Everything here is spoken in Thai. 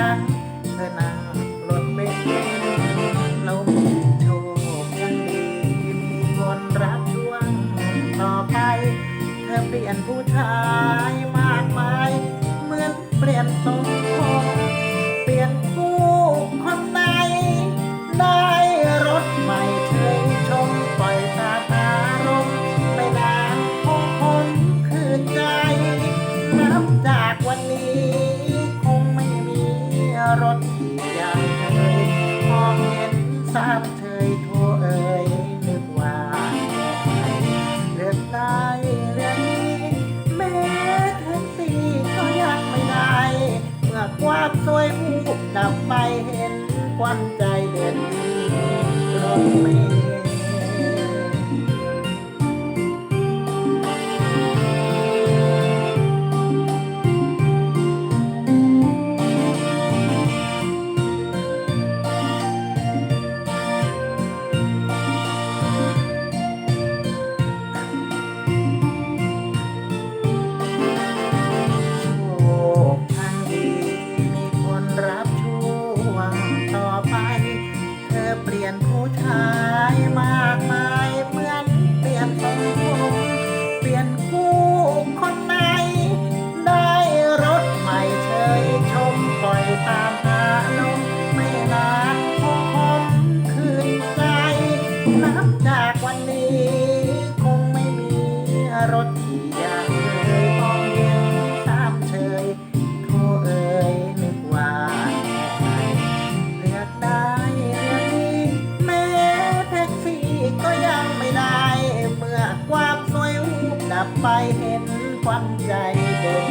อี รถที่ยังเคยมองเห็นสามเชยโทรเอ่ยนึกว่าแค่ไหนเรืองใดเรื่องนี้แม้แท็กซี่ก็ยังไม่ได้ เมื่อความสวยหูดับไปเห็นควันใจเด่นรถเมล์ ช่วงต่อไป เธอเปลี่ยนผู้ชายมากมายเหมือนเปลี่ยนทรงผมเปลี่ยนคู่คนไหน ได้รถใหม่เชยชมปล่อยตามอารมไม่นานคงผมคืนใจนับจากวันนี้ คงไม่มีรถที่ย ก็ยังไม่ได้ เมื่อความสวยหูดับไปเห็นความใจเดิน